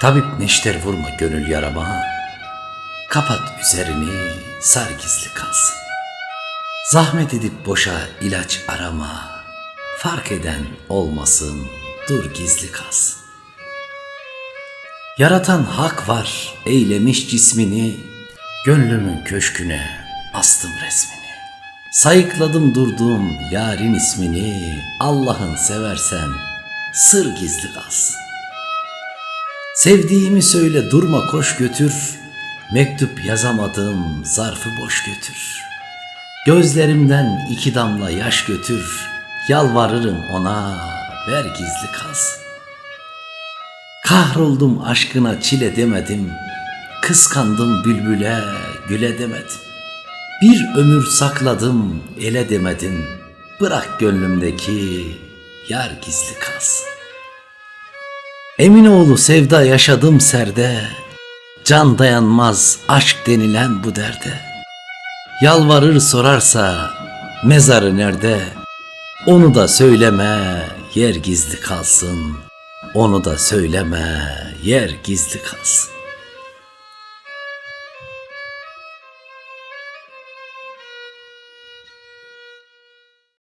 Tabip neşter vurma gönül yarama, kapat üzerini sar gizli kalsın. Zahmet edip boşa ilaç arama, fark eden olmasın dur gizli kalsın. Yaratan hak var eylemiş cismini, gönlümün köşküne astım resmini. Sayıkladım durduğum yarın ismini, Allah'ın seversen sır gizli kalsın. Sevdiğimi söyle durma koş götür, mektup yazamadım zarfı boş götür. Gözlerimden iki damla yaş götür, yalvarırım ona ver gizli kalsın. Kahroldum aşkına çile demedim, kıskandım bülbüle güle demedim. Bir ömür sakladım ele demedim, bırak gönlümdeki yar gizli kalsın. Eminoğlu sevda yaşadım serde, can dayanmaz aşk denilen bu derde. Yalvarır sorarsa mezarı nerede? Onu da söyleme yer gizli kalsın. Onu da söyleme yer gizli kalsın.